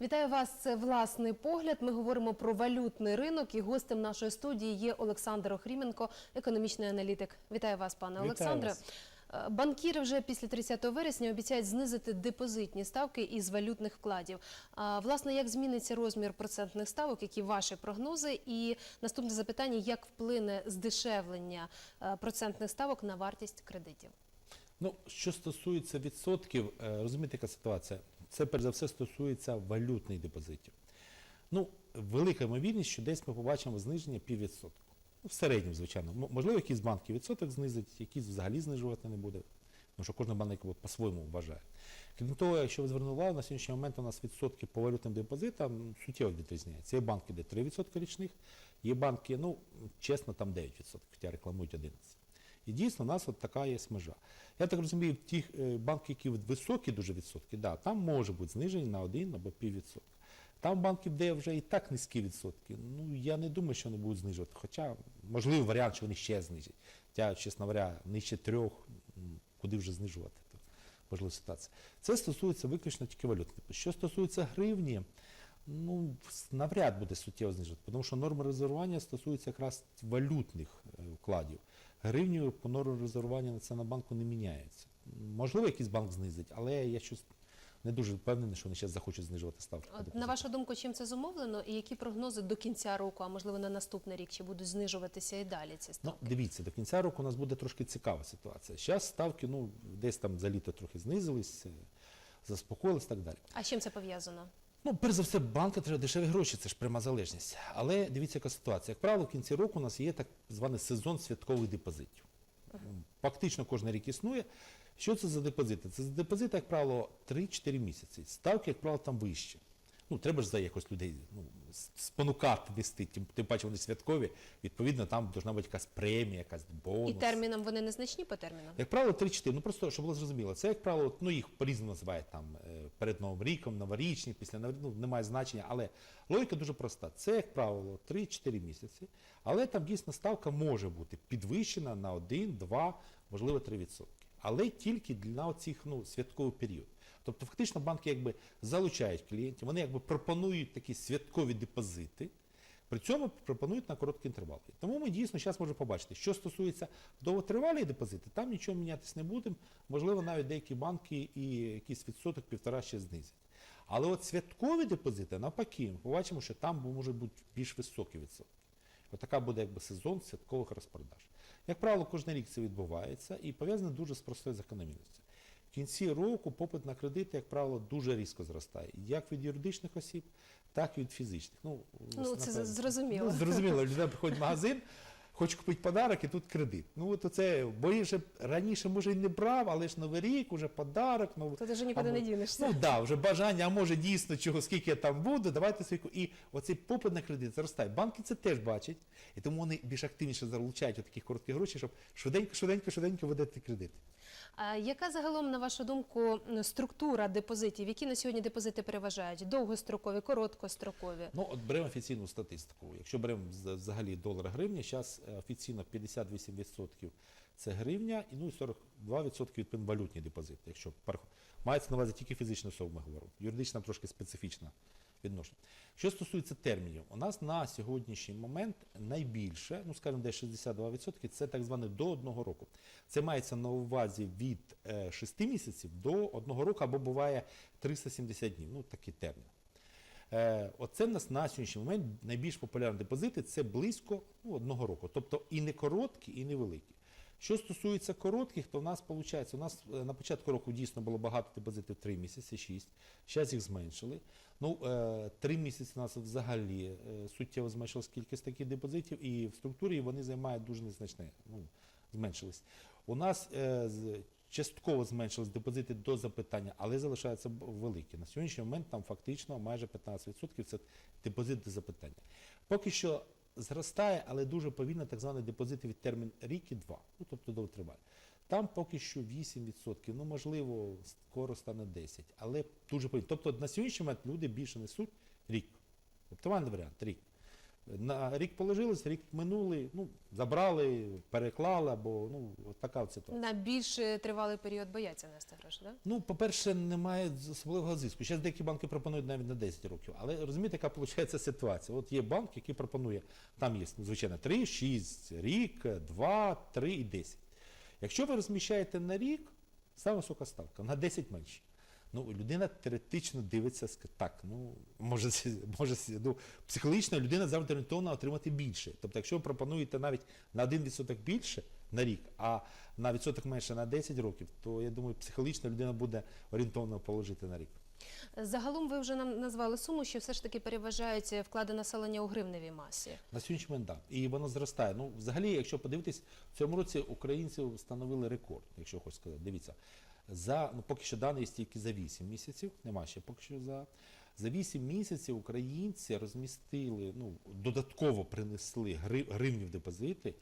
Вітаю вас. Це власний погляд. Ми говоримо про валютний ринок. І гостем нашої студії є Олександр Охріменко, економічний аналітик. Вітаю вас, пане Вітаю Олександре. вас. Е, Банкіри вже після 30 вересня обіцяють знизити депозитні ставки із валютних вкладів. А власне, як зміниться розмір процентних ставок, які ваші прогнози? І наступне запитання: як вплине здешевлення е, процентних ставок на вартість кредитів? Ну, що стосується відсотків, е, розумієте, яка ситуація? Це перш за все стосується валютних депозитів. Ну, велика ймовірність, що десь ми побачимо зниження піввідсотку. Ну, в середньому, звичайно. Можливо, якісь банки відсоток знизить, якісь взагалі знижувати не буде. Тому що кожен банк по-своєму вважає. Крім того, якщо ви звернули увагу, на сьогоднішній момент у нас відсотки по валютним депозитам суттєво відрізняються. Є банки, де 3% річних, є банки, ну, чесно, там 9%, хоча рекламують 11%. І дійсно, у нас от така є межа. Я так розумію, ті е, банки, які високі дуже відсотки, да, там може бути зниження на 1 або піввідсотка. Там банки, де вже і так низькі відсотки, ну я не думаю, що вони будуть знижувати. Хоча, можливий варіант, що вони ще знижать. Хоча, чесно говоря, нижче трьох, куди вже знижувати. То можлива ситуація. Це стосується виключно тільки валют. Що стосується гривні, ну навряд буде суттєво знижувати, тому що норма резервування стосується якраз валютних е, вкладів. Гривню по нормі резервування Національного не міняється. Можливо, якийсь банк знизить, але я щось не дуже впевнений, що вони зараз захочуть знижувати ставку. От, на вашу думку, чим це зумовлено, і які прогнози до кінця року, а можливо на наступний рік, чи будуть знижуватися і далі ці Ну, дивіться, до кінця року у нас буде трошки цікава ситуація. Зараз ставки, ну, десь там за літо трохи знизились, е, заспокоїлись і так далі. А з чим це пов'язано? Ну, перш за все, банки треба дешеві гроші, це ж пряма залежність. Але дивіться, яка ситуація. Як правило, в кінці року у нас є так званий сезон святкових депозитів. Фактично кожен рік існує. Що це за депозити? Це за депозити, як правило, 3-4 місяці. Ставки, як правило, там вищі. Ну, треба ж за якось людей ну, спонукати вести, тим, тим паче вони святкові. Відповідно, там повинна бути якась премія, якась бонус. І терміном вони незначні по термінам? Як правило, 3-4. Ну просто щоб було зрозуміло. Це, як правило, ну їх по-різному називають там е, перед Новим ріком, новорічні, після ну, немає значення. Але логіка дуже проста. Це, як правило, 3-4 місяці. Але там дійсно ставка може бути підвищена на 1, 2, можливо, 3%. Але тільки для оцих ну, святковий період. Тобто, фактично, банки якби залучають клієнтів, вони якби пропонують такі святкові депозити. При цьому пропонують на короткі інтервали. Тому ми дійсно зараз можемо побачити, що стосується довготривалі депозити, там нічого мінятися не будемо. Можливо, навіть деякі банки і якийсь відсоток півтора ще знизять. Але от святкові депозити, навпаки, ми побачимо, що там можуть бути більш високі відсотки. Отака буде якби сезон святкових розпродаж. Як правило, кожен рік це відбувається і пов'язане дуже з простою закономірністю. Кінці року попит на кредити, як правило, дуже різко зростає. Як від юридичних осіб, так і від фізичних. Ну, Ну, це зрозуміло. Ну, зрозуміло, людина приходить в магазин, хоче купити подарок, і тут кредит. Ну, от оце, бо я вже раніше, може, і не брав, але ж Новий рік, уже подарок. Ну, Тут вже нікуди а не дінешся. Ну так, да, вже бажання, а може дійсно чого, скільки я там буду, давайте ку- І оцей попит на кредит зростає. Банки це теж бачать, і тому вони більш активніше залучають таких коротких грошей, щоб швиденько, швиденько, швиденько видати кредит. Яка загалом, на вашу думку, структура депозитів? Які на сьогодні депозити переважають? Довгострокові, короткострокові? Ну, от беремо офіційну статистику. Якщо беремо взагалі долар гривня, зараз офіційно 58% це гривня, і ну і 42% відповідно валютні депозити. Якщо мається на увазі тільки фізична особа, ми говоримо. Юридична трошки специфічна відношення. Що стосується термінів, у нас на сьогоднішній момент найбільше, ну скажімо, десь 62% це так зване до одного року. Це мається на увазі від 6 місяців до одного року, або буває 370 днів. Ну такий термін. Е, Оце в нас на сьогоднішній момент найбільш популярні депозити це близько ну, одного року. Тобто і не короткі, і не великі. Що стосується коротких, то в нас виходить, у нас е, на початку року дійсно було багато депозитів 3 місяці, 6. Зараз їх зменшили. Ну, 3 місяці у нас взагалі е, суттєво зменшилась кількість таких депозитів, і в структурі вони займають дуже незначне, ну, зменшились. У нас е, частково зменшились депозити до запитання, але залишаються великі. На сьогоднішній момент там фактично майже 15% це депозит до запитання. Поки що зростає, але дуже повільно так званий депозит від термін рік і два, ну тобто довготривалі. Там поки що 8%, ну можливо, скоро стане 10%, але дуже повільно. Тобто на сьогоднішній момент люди більше несуть рік. Оптимальний варіант рік. На рік положились, рік минулий, ну, забрали, переклали, або ну, от така от ситуація. На більш е, тривалий період бояться нести гроші, так? Ну, по-перше, немає особливого зиску. Зараз деякі банки пропонують навіть на 10 років. Але розумієте, яка виходить ситуація? От є банк, який пропонує, там є, ну, звичайно, 3, 6, рік, 2, 3 і 10. Якщо ви розміщаєте на рік, саме висока ставка, на 10 менше. Ну, людина теоретично дивиться, так, ну, може, може ну, психологічно людина завжди орієнтована отримати більше. Тобто, якщо ви пропонуєте навіть на 1% більше на рік, а на відсоток менше на 10 років, то я думаю, психологічно людина буде орієнтовно положити на рік. Загалом ви вже нам назвали суму, що все ж таки переважають вклади населення у гривневій масі. На сьогоднішній момент, да. І воно зростає. Ну, взагалі, якщо подивитись, в цьому році українці встановили рекорд, якщо хочу сказати. Дивіться, за ну поки що дані є тільки за 8 місяців, нема ще поки що за. За 8 місяців українці розмістили, ну, додатково принесли гривні в депозити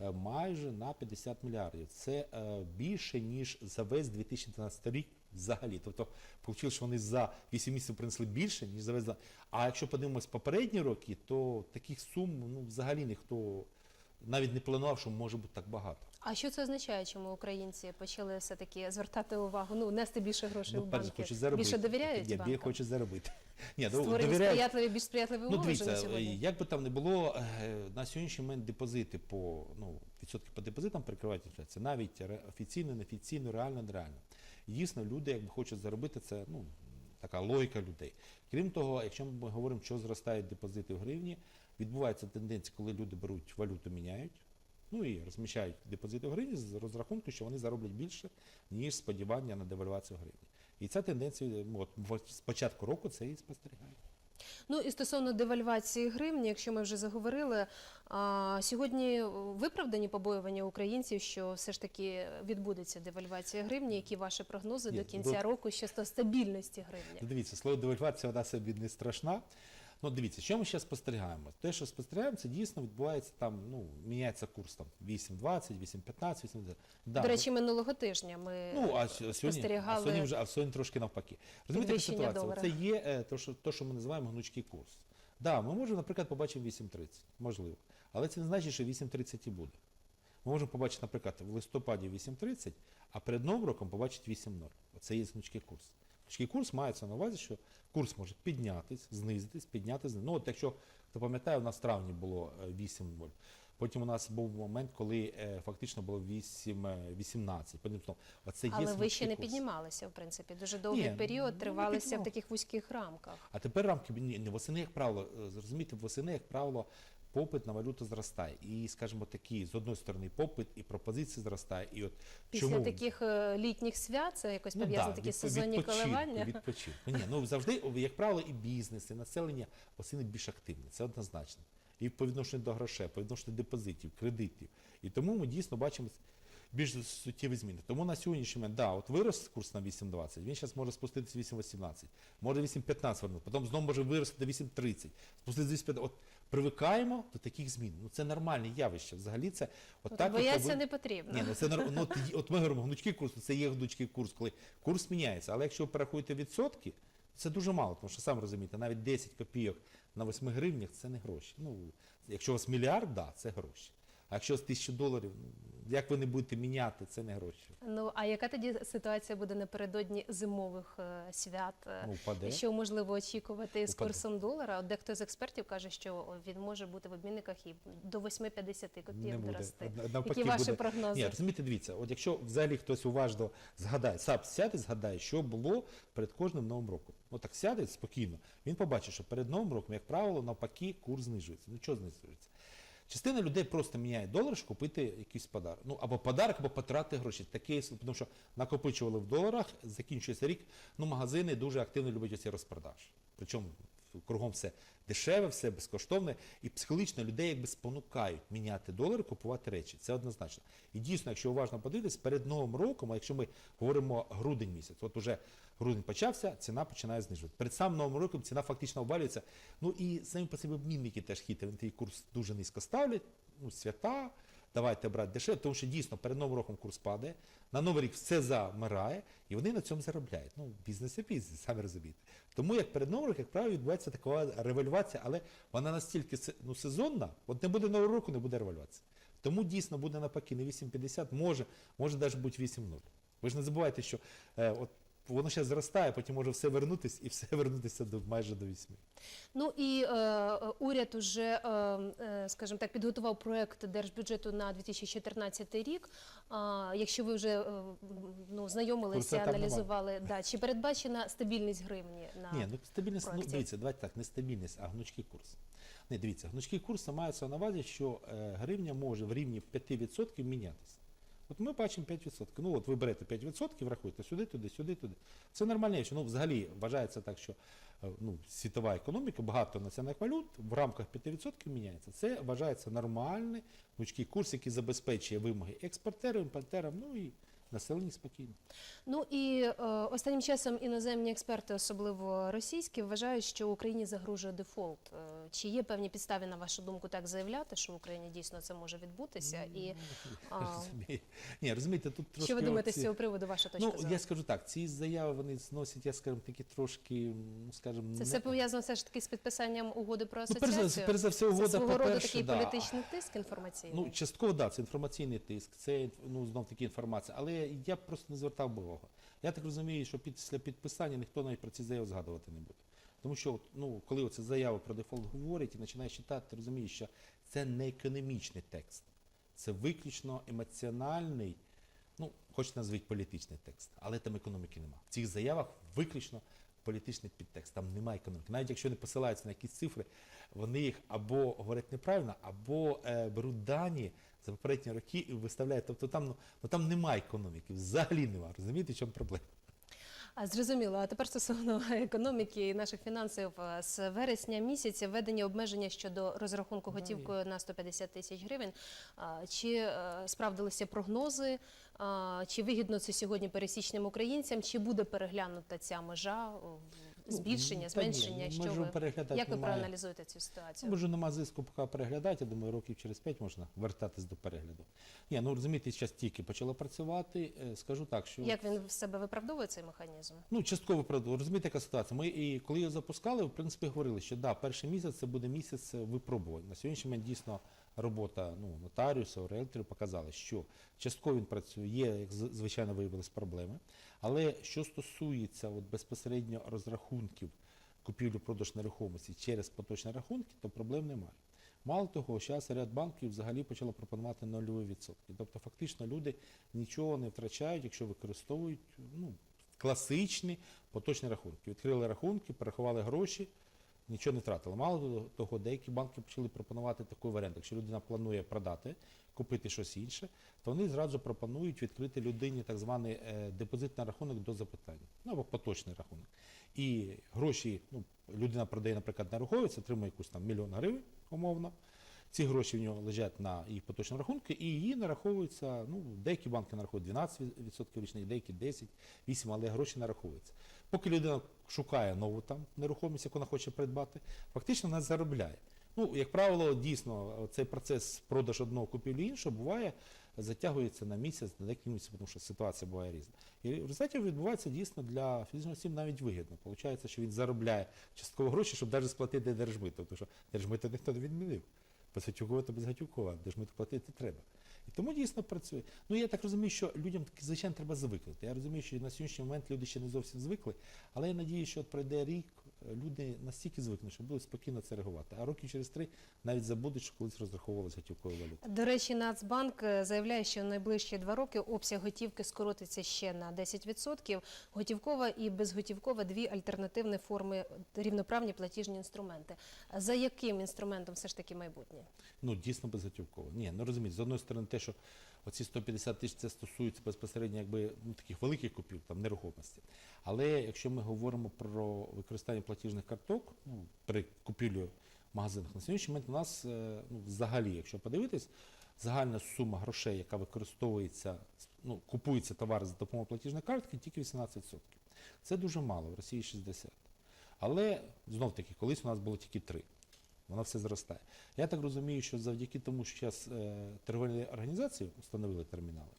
е, майже на 50 мільярдів. Це е, більше, ніж за весь 2012 рік взагалі. Тобто, вийшло, що вони за 8 місяців принесли більше, ніж за весь. А якщо подивимось попередні роки, то таких сум ну, взагалі ніхто навіть не планував, що може бути так багато. А що це означає, чому українці почали все таки звертати увагу, ну нести більше грошей Ну, в банки? заробити. Більше довіряють Я банкам? хочу заробити. Ні, ну, Створені довіряють. сприятливі, більш сприятливі Ну, умови вже дивіться, на сьогодні. як би там не було, е, на сьогоднішній момент депозити по ну, відсотки по депозитам перекривають інфляцію. Навіть офіційно, неофіційно, реально, нереально. Дійсно, люди, якби хочуть заробити, це ну, така логіка людей. Крім того, якщо ми говоримо, що зростають депозити в гривні, відбувається тенденція, коли люди беруть валюту, міняють. Ну і розміщають депозити в гривні з розрахунку, що вони зароблять більше, ніж сподівання на девальвацію гривні. І ця тенденція, ну, от, з початку року це і спостерігає. Ну і стосовно девальвації гривні, якщо ми вже заговорили, а, сьогодні виправдані побоювання українців, що все ж таки відбудеться девальвація гривні. Які ваші прогнози Ні, до кінця до- року щодо стабільності гривні? Ну, Дивіться, слово девальвація вона собі не страшна. Ну, дивіться, що ми зараз спостерігаємо? Те, що спостерігаємо, це дійсно відбувається там, ну, міняється курс там 8.20, 8.15, 8.20. Да, До речі, минулого тижня ми Ну, а сьогодні, а сьогодні вже а сьогодні трошки навпаки. Розумієте, яка ситуація? долара. Це є е, то, що, то, що ми називаємо гнучкий курс. Да, ми можемо, наприклад, побачити 8.30, можливо. Але це не значить, що 8.30 і буде. Ми можемо побачити, наприклад, в листопаді 8.30, а перед новим роком побачити 8.0. Оце є гнучкий курс. Гнучкий курс мається на увазі, що курс може піднятись, знизитись, піднятись. Ну, от якщо хто пам'ятає, у нас в травні було е, 8.0. Потім у нас був момент, коли е, фактично було 8, е, 18. Потім знову. Оце є але ви ще не курс. піднімалися, в принципі. Дуже довгий Ні, період ну, тривалися в таких вузьких рамках. А тепер рамки ні, ні, восени, як правило, е, зрозуміти, восени, як правило, попит на валюту зростає. І, скажімо, такі, з одної сторони, попит і пропозиція зростає. І от Після чому таких літніх свят це якось Ну, да, такі відпо- сезонні відпочинку, коливання. Відпочинку. Ні, ну завжди, як правило, і бізнес, і населення восени більш активні. Це однозначно. І по відношенню до грошей, по відношенню до депозитів, кредитів. І тому ми дійсно бачимо більш суттєві зміни. Тому на сьогоднішній момент, да, от вирос курс на 8,20, він зараз може спуститися 8,18, може 8,15 вернути, потім знову може вирости до 8,30, спуститися до 8,15. От привикаємо до таких змін. Ну це нормальне явище. Взагалі це от От так Бояться не потрібно. ні, ну це ну, от, от ми говоримо гнучкий курс, це є гнучкий курс, коли курс міняється. Але якщо ви порахуєте відсотки, це дуже мало, тому що сам розумієте, навіть 10 копійок на 8 гривнях це не гроші. Ну, якщо у вас мільярд, да, це гроші. А якщо з 1000 доларів, ну, як ви не будете міняти, це не гроші. Ну а яка тоді ситуація буде напередодні зимових е, свят? Е, Ну, впаде. Що можливо очікувати з Упаде. курсом долара? От дехто з експертів каже, що він може бути в обмінниках і до 8,50 Не копійок буде. дорости. Які ваші буде- прогнози? Ні, розумієте, дивіться, от якщо взагалі хтось уважно згадає, сам сяде, згадає, що було перед кожним новим роком. Ну так сяде спокійно, він побачить, що перед новим роком, як правило, навпаки, курс знижується. Ну чого знижується? Частина людей просто міняє долар, щоб купити якийсь подарок. Ну або подарок, або потрати гроші. Таке, тому що накопичували в доларах, закінчується рік. Ну, магазини дуже активно люблять оці розпродаж. Причому кругом все дешеве, все безкоштовне, і психологічно людей якби спонукають міняти долари, купувати речі. Це однозначно. І дійсно, якщо уважно подивитись, перед новим роком, а якщо ми говоримо грудень місяць, от уже грудень почався, ціна починає знижувати. Перед самим новим роком ціна фактично обвалюється. Ну і самі по собі обмінники теж хитрі, вони той курс дуже низько ставлять, ну, свята. Давайте брати дешевше, тому що дійсно перед новим роком курс падає, на новий рік все замирає, і вони на цьому заробляють. Ну, бізнес і бізнес, самі розумієте. Тому як перед новим роком, як правило, відбувається така революція, але вона настільки ну, сезонна, от не буде нового року, не буде революції. Тому дійсно буде навпаки не 8,50, може, може навіть бути 8,0. Ви ж не забувайте, що е, от воно ще зростає, потім може все вернутися і все вернутися до майже до 8. Ну і е, е, уряд уже, е, е, скажімо так, підготував проект держбюджету на 2014 рік. А, якщо ви вже е, ну, знайомилися, аналізували, да, чи передбачена стабільність гривні на Ні, ну стабільність, ну дивіться, давайте так, не стабільність, а гнучкий курс. Не, дивіться, гнучкий курс мається на увазі, що е, гривня може в рівні 5% мінятися. От ми бачимо 5%. Ну от ви берете 5%, рахуєте сюди, туди, сюди, туди. Це нормальне річ. Ну, взагалі вважається так, що е, ну, світова економіка, багато національних валют в рамках 5% міняється. Це вважається нормальний гнучкий курс, який забезпечує вимоги експортерам, імпортерам, ну і населенню спокійно. Ну і е, останнім часом іноземні експерти, особливо російські, вважають, що Україні загрожує дефолт. Е, чи є певні підстави, на вашу думку, так заявляти, що в Україні дійсно це може відбутися? І а? Ні, розумієте, тут трошки що ви думаєте з оці- цього приводу? Ваша точка Ну, зору? я скажу так, ці заяви вони зносять, я скажімо, такі трошки, ну, скажімо, Це не- все пов'язано все ж таки з підписанням угоди про ну, перш, за, перш за все, це угода, свого роду по-перше, такий да. політичний тиск інформаційний. Ну, частково, да, це інформаційний тиск, це ну, знов таки інформація, але я просто не звертав увагу. Я так розумію, що після підписання ніхто навіть про ці заяви згадувати не буде. Тому що, ну, коли оце заява про дефолт говорить і починаєш читати, ти розумієш, що це не економічний текст, це виключно емоціональний, ну, хоч назвіть політичний текст, але там економіки нема. В цих заявах виключно політичний підтекст, там немає економіки. Навіть якщо не посилаються на якісь цифри, вони їх або говорять неправильно, або е, беруть дані за попередні роки і виставляють. Тобто там, ну, ну, там немає економіки, взагалі немає. Розумієте, в чому проблема? А зрозуміло. А тепер стосовно економіки і наших фінансів Е, з вересня місяця введення обмеження щодо розрахунку готівкою на 150 тисяч гривень. Чи е, справдилися прогнози? Чи вигідно це сьогодні пересічним українцям? Чи буде переглянута ця межа збільшення, Ну, ні, зменшення? ну, Що ви переглядати як ви немає. проаналізуєте цю Ну, ситуацію? може нема зиску поки переглядати, я думаю, років через 5 можна вертатись до перегляду. Ні, ну розумієте, зараз тільки почало працювати. Е, Скажу так, що Як він в себе виправдовує цей механізм? Ну, частково правда. Розумієте, яка ситуація? Ми і коли його запускали, в принципі, говорили, що да, перший місяць це буде місяць е, випробувань. На сьогоднішній момент дійсно робота ну, нотаріуса, риелторів показала, що частково він працює, є, як звичайно, виявились проблеми. Але що стосується от, безпосередньо розрахунків купівлі-продаж нерухомості через поточні рахунки, то проблем немає. Мало того, зараз ряд банків взагалі почало пропонувати нульові відсотки. Тобто, фактично, люди нічого не втрачають, якщо використовують ну, класичні поточні рахунки. Відкрили рахунки, перерахували гроші, нічого не втратили. Мало того, деякі банки почали пропонувати такий варіант. Якщо людина планує продати, купити щось інше, то вони зразу пропонують відкрити людині так званий е, депозитний рахунок до запитання, ну або поточний рахунок. І гроші, ну, людина продає, наприклад, нерухомість, отримує якусь там мільйон гривень, умовно. Ці гроші в нього лежать на її поточні рахунки, і її нараховуються, ну, деякі банки нараховують 12% річних, деякі 10, 8, але гроші нараховуються. Поки людина шукає нову там нерухомість, яку вона хоче придбати, фактично вона заробляє. Ну, як правило, дійсно, цей процес продаж одного купівлі іншого буває, затягується на місяць, на декілька місяців, тому що ситуація буває різна. І в результаті відбувається дійсно для фізичних осіб навіть вигідно. Получається, що він заробляє частково гроші, щоб навіть сплатити держмито, тому що держмито ніхто не відмінив. Безготівково де ж ми платити треба. І тому дійсно працює. Ну я так розумію, що людям таки, звичайно, треба звикнути. Я розумію, що на сьогоднішній момент люди ще не зовсім звикли, але я надію, що от пройде рік, люди настільки звикнуть, що будуть спокійно це реагувати. А років через три навіть забудуть, що колись розраховувалися готівковою валютою. До речі, Нацбанк е, заявляє, що в найближчі два роки обсяг готівки скоротиться ще на 10%. Готівкова і безготівкова дві альтернативні форми рівноправні платіжні інструменти. За яким інструментом все ж таки майбутнє? Ну, дійсно безготівково. Ні, ну розумієте, з одної сторони, те, що оці 150 тисяч це стосується безпосередньо якби, ну, таких великих купів, там, нерухомості. Але якщо ми говоримо про використання платіжних карток ну, при купівлі в магазинах, на сьогоднішній момент у нас е, ну, взагалі, якщо подивитись, загальна сума грошей, яка використовується, ну, купується товар за допомогою платіжної картки, тільки 18%. Це дуже мало, в Росії 60%. Але знов таки, колись у нас було тільки 3%. Воно все зростає. Я так розумію, що завдяки тому, що зараз е, торговельні організації встановили термінали.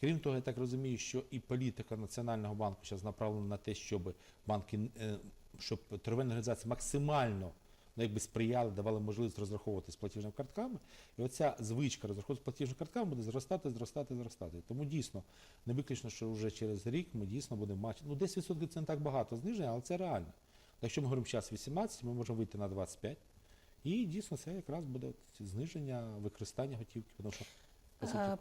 Крім того, я так розумію, що і політика Національного банку зараз направлена на те, щоб банки, е, щоб торговельні організації максимально ну, якби сприяли, давали можливість розраховувати з платіжними картками. І оця звичка розраховувати з платіжними картками буде зростати, зростати, зростати. Тому дійсно не виключно, що вже через рік ми дійсно будемо мати. Ну, 10% це не так багато зниження, але це реально. Якщо ми говоримо зараз 18, ми можемо вийти на 25. І дійсно це якраз буде зниження використання готівки, тому що Е,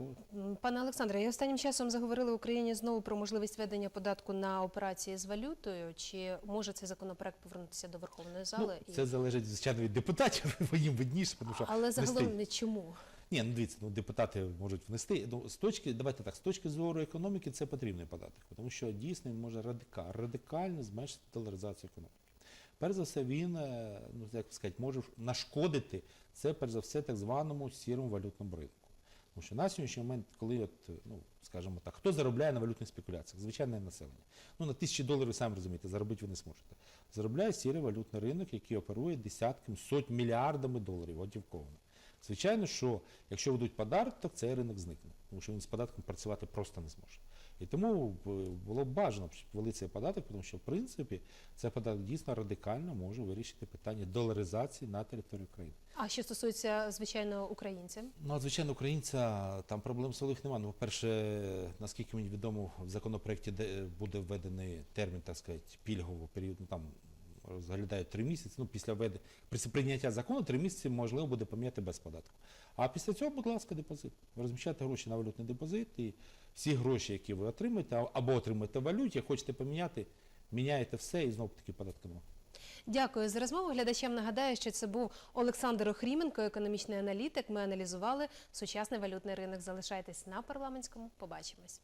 Пане Олександре, і останнім часом заговорили в Україні знову про можливість введення податку на операції з валютою. Чи може цей законопроект повернутися до Верховної зали? Ну, це залежить, звичайно, від депутатів, бо їм видніше, тому що Але внести- загалом не чому? Ні, ну дивіться, ну депутати можуть внести. Ну, з точки, давайте так, з точки зору економіки це потрібний податок, тому що дійсно він може радикально, радикально зменшити доларизацію економіки. Перш за все, він, е, ну як сказати, може нашкодити це, перш за все, так званому сірому валютному ринку. Тому що на сьогоднішній момент, коли, от, ну, скажімо так, хто заробляє на валютних спекуляціях? Звичайне населення. Ну, на тисячі доларів, самі розумієте, заробити ви не зможете. Заробляє сірий валютний ринок, який оперує десятками, соть мільярдами доларів готівковими. Звичайно, що якщо ведуть податок, то цей ринок зникне, тому що він з податком працювати просто не зможе. І тому е, було б бажано, ввели цей податок, тому що в принципі цей податок дійсно радикально може вирішити питання доларизації на території України. А що стосується звичайно українців? Ну, звичайно, українця там проблем своїх немає. Ну, по-перше, наскільки мені відомо, в законопроекті де буде введений термін, так сказати, пільгового періоду. Ну, там розглядають три місяці. Ну, після введення, після прийняття закону три місяці можливо буде поміняти без податку. А після цього, будь ласка, депозит. Ви розміщаєте гроші на валютний депозит, і всі гроші, які ви отримаєте, або отримаєте в валюті, хочете поміняти, міняєте все і знову таки податку нема. Дякую за розмову. Глядачам нагадаю, що це був Олександр Охріменко, економічний аналітик. Ми аналізували сучасний валютний ринок. Залишайтесь на парламентському. Побачимось.